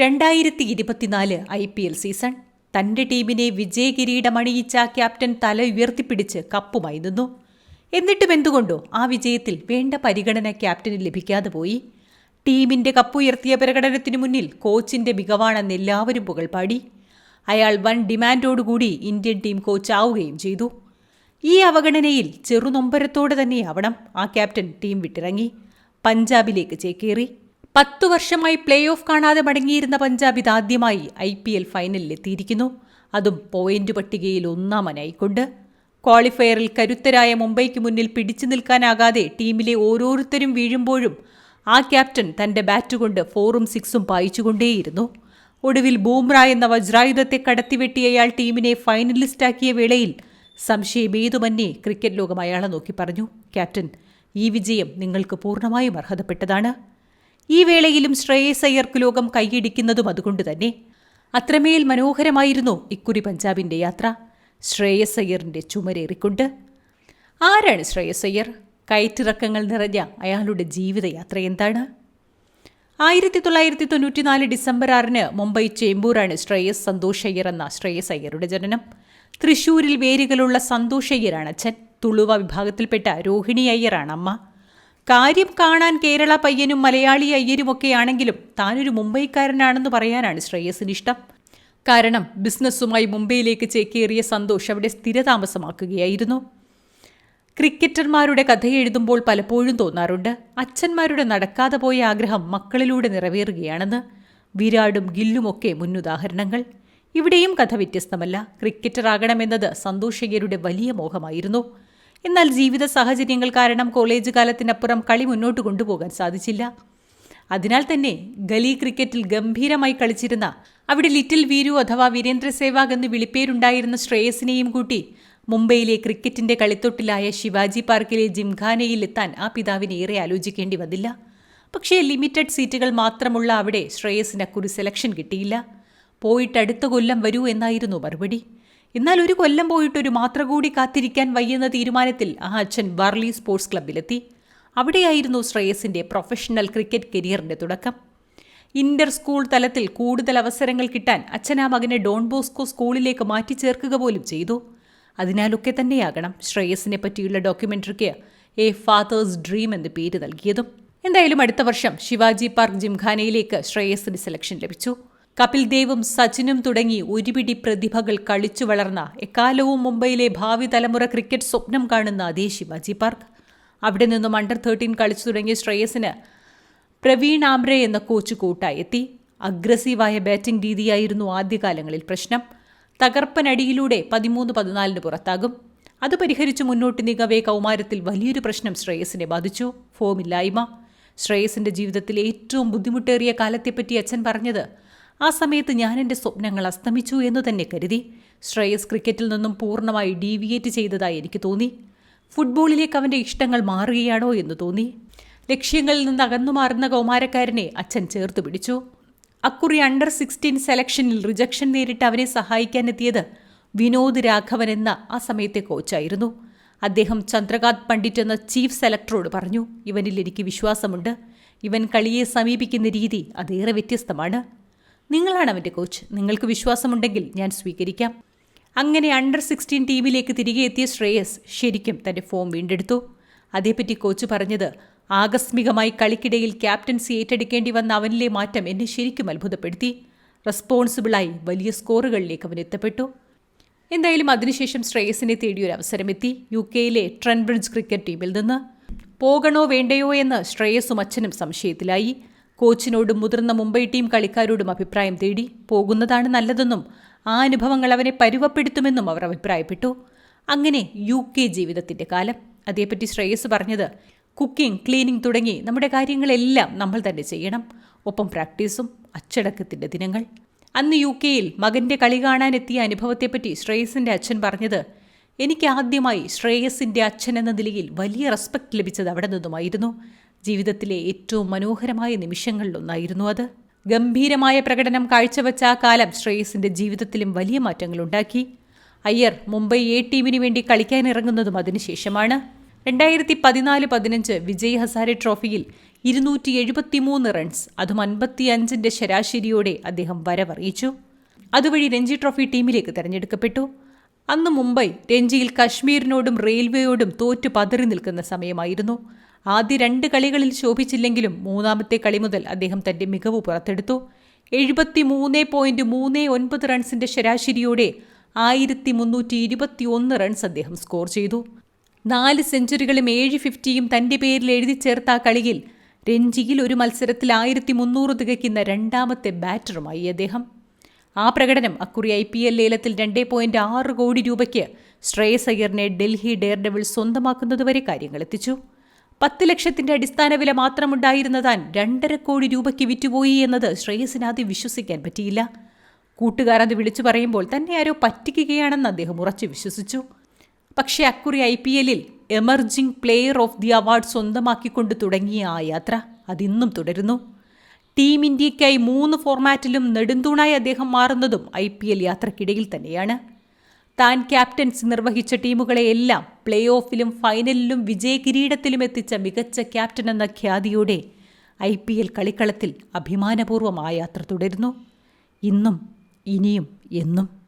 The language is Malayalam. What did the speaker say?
രണ്ടായിരത്തി ഇരുപത്തിനാല് ഐ പി എൽ സീസൺ. തന്റെ ടീമിനെ വിജയകിരീടമണിയിച്ച ക്യാപ്റ്റൻ തല ഉയർത്തിപ്പിടിച്ച് കപ്പുമായി നിന്നു. എന്നിട്ടും എന്തുകൊണ്ടോ ആ വിജയത്തിൽ വേണ്ട പരിഗണന ക്യാപ്റ്റന് ലഭിക്കാതെ പോയി. ടീമിന്റെ കപ്പുയർത്തിയ പ്രകടനത്തിനു മുന്നിൽ കോച്ചിന്റെ മികവാണെന്ന് എല്ലാവരും പുകൾപാടി അയാൾ വൻ ഡിമാൻഡോടുകൂടി ഇന്ത്യൻ ടീം കോച്ചാവുകയും ചെയ്തു. ഈ അവഗണനയിൽ ചെറുനൊമ്പരത്തോടെ തന്നെയാവണം ആ ക്യാപ്റ്റൻ ടീം വിട്ടിറങ്ങി. പഞ്ചാബിലേക്ക് ചേക്കേറി. പത്തു വർഷമായി പ്ലേ ഓഫ് കാണാതെ മടങ്ങിയിരുന്ന പഞ്ചാബ് ഇതാദ്യമായി ഐ പി എൽ ഫൈനലിലെത്തിയിരിക്കുന്നു അതും പോയിന്റ് പട്ടികയിൽ ഒന്നാമനായിക്കൊണ്ട്. ക്വാളിഫയറിൽ കരുത്തരായ മുംബൈക്ക് മുന്നിൽ പിടിച്ചു നിൽക്കാനാകാതെ ടീമിലെ ഓരോരുത്തരും വീഴുമ്പോഴും ആ ക്യാപ്റ്റൻ തന്റെ ബാറ്റ് കൊണ്ട് ഫോറും സിക്സും പായിച്ചുകൊണ്ടേയിരുന്നു. ഒടുവിൽ ബൂംറ എന്ന വജ്രായുധത്തെ കടത്തിവെട്ടിയയാൾ ടീമിനെ ഫൈനലിസ്റ്റാക്കിയ വേളയിൽ സംശയമേതുമന്നെ ക്രിക്കറ്റ് ലോകം അയാളെ നോക്കി പറഞ്ഞു. ക്യാപ്റ്റൻ ഈ വിജയം നിങ്ങൾക്ക് പൂർണമായും അർഹതപ്പെട്ടതാണ്. ഈ വേളയിലും ശ്രേയസ് അയ്യർക്ക് ലോകം കൈയിടിക്കുന്നതും അതുകൊണ്ട് തന്നെ അത്രമേൽ മനോഹരമായിരുന്നു ഇക്കുറി പഞ്ചാബിന്റെ യാത്ര. ശ്രേയസ് അയ്യറിന്റെ ചുമരേറിക്കൊണ്ട് ആരാണ് ശ്രേയസ് അയ്യർ കയറ്റിറക്കങ്ങൾ നിറഞ്ഞ അയാളുടെ ജീവിതയാത്ര എന്താണ്? ആയിരത്തി തൊള്ളായിരത്തി തൊണ്ണൂറ്റിനാല് ഡിസംബർ ആറിന് മുംബൈ ചേമ്പൂരാണ് ശ്രേയസ് സന്തോഷ് അയ്യർ എന്ന ശ്രേയസ് അയ്യരുടെ ജനനം. തൃശൂരിൽ വേരുകളുള്ള സന്തോഷ് അയ്യരാണ് അച്ഛൻ. തുളുവ വിഭാഗത്തിൽപ്പെട്ട രോഹിണി അയ്യറാണ് അമ്മ. കാര്യം കാണാൻ കേരള പയ്യനും മലയാളി അയ്യരുമൊക്കെയാണെങ്കിലും താനൊരു മുംബൈക്കാരനാണെന്ന് പറയാനാണ് ശ്രേയസിന് ഇഷ്ടം. കാരണം ബിസിനസ്സുമായി മുംബൈയിലേക്ക് ചേക്കേറിയ സന്തോഷ് അവിടെ സ്ഥിരതാമസമാക്കുകയായിരുന്നു. ക്രിക്കറ്റർമാരുടെ കഥ എഴുതുമ്പോൾ പലപ്പോഴും തോന്നാറുണ്ട്. അച്ഛന്മാരുടെ നടക്കാതെ പോയ ആഗ്രഹം മക്കളിലൂടെ നിറവേറുകയാണെന്ന്. വിരാടും ഗില്ലുമൊക്കെ മുന്നുദാഹരണങ്ങൾ. ഇവിടെയും കഥ വ്യത്യസ്തമല്ല. ക്രിക്കറ്ററാകണമെന്നത് സന്തോഷയ്യരുടെ വലിയ മോഹമായിരുന്നു. എന്നാൽ ജീവിത സാഹചര്യങ്ങൾ കാരണം കോളേജ് കാലത്തിനപ്പുറം കളി മുന്നോട്ട് കൊണ്ടുപോകാൻ സാധിച്ചില്ല. അതിനാൽ തന്നെ ഗലി ക്രിക്കറ്റിൽ ഗംഭീരമായി കളിച്ചിരുന്ന അവിടെ ലിറ്റിൽ വീരു അഥവാ വീരേന്ദ്ര സേവാഗ് എന്ന് വിളിപ്പേരുണ്ടായിരുന്ന ശ്രേയസിനെയും കൂട്ടി മുംബൈയിലെ ക്രിക്കറ്റിന്റെ കളിത്തൊട്ടിലായ ശിവാജി പാർക്കിലെ ജിംഖാനയിൽ എത്താൻ ആ പിതാവിന് ഏറെ ആലോചിക്കേണ്ടി വന്നില്ല. പക്ഷേ ലിമിറ്റഡ് സീറ്റുകൾ മാത്രമുള്ള അവിടെ ശ്രേയസിന് അക്കുറി സെലക്ഷൻ കിട്ടിയില്ല. പോയിട്ട് അടുത്ത കൊല്ലം വരൂ എന്നായിരുന്നു മറുപടി. എന്നാൽ ഒരു കൊല്ലം പോയിട്ടൊരു മാത്ര കൂടി കാത്തിരിക്കാൻ വയ്യുന്ന തീരുമാനത്തിൽ ആ അച്ഛൻ വർലി സ്പോർട്സ് ക്ലബ്ബിലെത്തി. അവിടെയായിരുന്നു ശ്രേയസിന്റെ പ്രൊഫഷണൽ ക്രിക്കറ്റ് കരിയറിന്റെ തുടക്കം. ഇന്റർ സ്കൂൾ തലത്തിൽ കൂടുതൽ അവസരങ്ങൾ കിട്ടാൻ അച്ഛൻ ആ മകനെ ഡോൺ ബോസ്കോ സ്കൂളിലേക്ക് മാറ്റി ചേർക്കുക പോലും ചെയ്തു. അതിനാലൊക്കെ തന്നെയാകണം ശ്രേയസിനെ പറ്റിയുള്ള ഡോക്യുമെന്ററിക്ക് എ ഫാദേഴ്സ് ഡ്രീം എന്ന് പേര് നൽകിയതും. എന്തായാലും അടുത്ത വർഷം ശിവാജി പാർക്ക് ജിംഖാനയിലേക്ക് ശ്രേയസിന് സെലക്ഷൻ ലഭിച്ചു. കപിൽ ദേവും സച്ചിനും തുടങ്ങി ഒരുപിടി പ്രതിഭകൾ കളിച്ചു വളർന്ന എക്കാലവും മുംബൈയിലെ ഭാവി തലമുറ ക്രിക്കറ്റ് സ്വപ്നം കാണുന്ന ദേശി ബജി പാർക്ക്. അവിടെ നിന്നും അണ്ടർ തേർട്ടീൻ കളിച്ചു തുടങ്ങിയ ശ്രേയസിന് പ്രവീൺ ആംറെ എന്ന കോച്ച് കൂട്ടായെത്തി അഗ്രസീവായ ബാറ്റിംഗ് രീതിയായിരുന്നു ആദ്യകാലങ്ങളിൽ പ്രശ്നം. തകർപ്പനടിയിലൂടെ പതിമൂന്ന് പതിനാലിന് പുറത്താകും. അത് പരിഹരിച്ച് മുന്നോട്ട് നീങ്ങവേ കൗമാരത്തിൽ വലിയൊരു പ്രശ്നം ശ്രേയസിനെ ബാധിച്ചു. ഫോമില്ലായ്മ. ശ്രേയസിന്റെ ജീവിതത്തിലെ ഏറ്റവും ബുദ്ധിമുട്ടേറിയ കാലത്തെപ്പറ്റി അച്ഛൻ പറഞ്ഞത് ആ സമയത്ത് ഞാൻ എന്റെ സ്വപ്നങ്ങൾ അസ്തമിച്ചു എന്ന് തന്നെ കരുതി. ശ്രേയസ് ക്രിക്കറ്റിൽ നിന്നും പൂർണമായി ഡീവിയേറ്റ് ചെയ്തതായി എനിക്ക് തോന്നി. ഫുട്ബോളിലേക്ക് അവന്റെ ഇഷ്ടങ്ങൾ മാറുകയാണോ എന്ന് തോന്നി. ലക്ഷ്യങ്ങളിൽ നിന്ന് അകന്നു മാറുന്ന കൗമാരക്കാരനെ അച്ഛൻ ചേർത്ത് പിടിച്ചു. അക്കുറി അണ്ടർ സിക്സ്റ്റീൻ സെലക്ഷനിൽ റിജക്ഷൻ നേരിട്ട് അവനെ സഹായിക്കാനെത്തിയത് വിനോദ് രാഘവൻ എന്ന ആ സമയത്തെ കോച്ചായിരുന്നു അദ്ദേഹം ചന്ദ്രകാന്ത് പണ്ഡിറ്റ് എന്ന ചീഫ് സെലക്ടറോട് പറഞ്ഞു ഇവനിൽ എനിക്ക് വിശ്വാസമുണ്ട്. ഇവൻ കളിയെ സമീപിക്കുന്ന രീതി അതേറെ വ്യത്യസ്തമാണ്. നിങ്ങളാണ് അവന്റെ കോച്ച് നിങ്ങൾക്ക് വിശ്വാസമുണ്ടെങ്കിൽ ഞാൻ സ്വീകരിക്കാം. അങ്ങനെ അണ്ടർ സിക്സ്റ്റീൻ ടീമിലേക്ക് തിരികെ എത്തിയ ശ്രേയസ് ശരിക്കും തന്റെ ഫോം വീണ്ടെടുത്തു. അതേപ്പറ്റി കോച്ച് പറഞ്ഞത് ആകസ്മികമായി കളിക്കിടയിൽ ക്യാപ്റ്റൻസി ഏറ്റെടുക്കേണ്ടി വന്ന അവനിലെ മാറ്റം എന്നെ ശരിക്കും അത്ഭുതപ്പെടുത്തി. റെസ്പോൺസിബിളായി വലിയ സ്കോറുകളിലേക്ക് അവൻ എത്തപ്പെട്ടു. എന്തായാലും അതിനുശേഷം ശ്രേയസിനെ തേടിയൊരു അവസരമെത്തി യു കെയിലെ ട്രെൻബ്രിഡ്ജ് ക്രിക്കറ്റ് ടീമിൽ നിന്ന്. പോകണോ വേണ്ടയോ എന്ന് ശ്രേയസും അച്ഛനും സംശയത്തിലായി. കോച്ചിനോടും മുതിർന്ന മുംബൈ ടീം കളിക്കാരോടും അഭിപ്രായം തേടി പോകുന്നതാണ് നല്ലതെന്നും ആ അനുഭവങ്ങൾ അവനെ പരുവപ്പെടുത്തുമെന്നും അവർ അഭിപ്രായപ്പെട്ടു. അങ്ങനെ യു കെ ജീവിതത്തിന്റെ കാലം. അതേപ്പറ്റി ശ്രേയസ് പറഞ്ഞത് കുക്കിംഗ് ക്ലീനിംഗ് തുടങ്ങി നമ്മുടെ കാര്യങ്ങളെല്ലാം നമ്മൾ തന്നെ ചെയ്യണം. ഒപ്പം പ്രാക്ടീസും അച്ചടക്കത്തിന്റെ ദിനങ്ങൾ. അന്ന് യു കെയിൽ മകന്റെ കളി കാണാനെത്തിയ അനുഭവത്തെപ്പറ്റി ശ്രേയസിന്റെ അച്ഛൻ പറഞ്ഞത് എനിക്ക് ആദ്യമായി ശ്രേയസിന്റെ അച്ഛൻ എന്ന നിലയിൽ വലിയ റെസ്പെക്ട് ലഭിച്ചത് അവിടെ നിന്നുമായിരുന്നു. ജീവിതത്തിലെ ഏറ്റവും മനോഹരമായ നിമിഷങ്ങളിലൊന്നായിരുന്നു അത്. ഗംഭീരമായ പ്രകടനം കാഴ്ചവെച്ച ആ കാലം ശ്രേയസിന്റെ ജീവിതത്തിലും വലിയ മാറ്റങ്ങളുണ്ടാക്കി. അയ്യർ മുംബൈ എ ടീമിന് വേണ്ടി കളിക്കാനിറങ്ങുന്നതും അതിനുശേഷമാണ് രണ്ടായിരത്തി പതിനാല് പതിനഞ്ച് വിജയ് ഹസാരെ ട്രോഫിയിൽ ഇരുന്നൂറ്റി എഴുപത്തിമൂന്ന് റൺസ് അതും അൻപത്തിയഞ്ചിന്റെ ശരാശരിയോടെ അദ്ദേഹം വരവറിയിച്ചു. അതുവഴി രഞ്ജി ട്രോഫി ടീമിലേക്ക് തെരഞ്ഞെടുക്കപ്പെട്ടു. അന്ന് മുംബൈ രഞ്ജിയിൽ കശ്മീരിനോടും റെയിൽവേയോടും തോറ്റു പതറി നിൽക്കുന്ന സമയമായിരുന്നു. ആദ്യ രണ്ട് കളികളിൽ ശോഭിച്ചില്ലെങ്കിലും മൂന്നാമത്തെ കളി മുതൽ അദ്ദേഹം തന്റെ മികവ് പുറത്തെടുത്തു. എഴുപത്തി മൂന്ന് പോയിന്റ് മൂന്ന് ഒൻപത് റൺസിന്റെ ശരാശരിയോടെ ആയിരത്തി മുന്നൂറ്റി ഇരുപത്തി ഒന്ന് റൺസ് അദ്ദേഹം സ്കോർ ചെയ്തു. നാല് സെഞ്ചുറികളും ഏഴ് ഫിഫ്റ്റിയും തന്റെ പേരിൽ എഴുതി ചേർത്ത ആ കളിയിൽ രഞ്ജിയിൽ ഒരു മത്സരത്തിൽ ആയിരത്തി മുന്നൂറ് തികയ്ക്കുന്ന രണ്ടാമത്തെ ബാറ്ററുമായി അദ്ദേഹം. ആ പ്രകടനം അക്കുറി ഐ പി എൽ ലേലത്തിൽ രണ്ടേ പോയിന്റ് ആറ് കോടി രൂപയ്ക്ക് ശ്രേയസ് അയ്യറിനെ ഡൽഹി ഡെയർ ഡെവിൾ സ്വന്തമാക്കുന്നതുവരെ കാര്യങ്ങൾ എത്തിച്ചു. പത്ത് ലക്ഷത്തിന്റെ അടിസ്ഥാന വില മാത്രമുണ്ടായിരുന്ന താൻ രണ്ടര കോടി രൂപയ്ക്ക് വിറ്റുപോയി എന്നത് ശ്രേയസിന് വിശ്വസിക്കാൻ പറ്റിയില്ല. കൂട്ടുകാരത് വിളിച്ചു പറയുമ്പോൾ തന്നെ ആരോ പറ്റിക്കുകയാണെന്ന് അദ്ദേഹം ഉറച്ചു വിശ്വസിച്ചു. പക്ഷേ അക്കുറി ഐ പി എല്ലിൽ emerging player of the award സ്വന്തമാക്കിക്കൊണ്ട് തുടങ്ങിയ ആ യാത്ര അതിന്നും തുടരുന്നു. ടീം ഇന്ത്യയ്ക്കായി മൂന്ന് ഫോർമാറ്റിലും നെടുന്തൂണായി അദ്ദേഹം മാറുന്നതും ഐ പി എൽ യാത്രക്കിടയിൽ തന്നെയാണ്. താൻ ക്യാപ്റ്റൻസി നിർവഹിച്ച ടീമുകളെയെല്ലാം പ്ലേ ഓഫിലും ഫൈനലിലും വിജയകിരീടത്തിലും എത്തിച്ച മികച്ച ക്യാപ്റ്റൻ എന്ന ഖ്യാതിയോടെ ഐ പി എൽ കളിക്കളത്തിൽ അഭിമാനപൂർവം ആ യാത്ര തുടരുന്നു. ഇന്നും ഇനിയും എന്നും.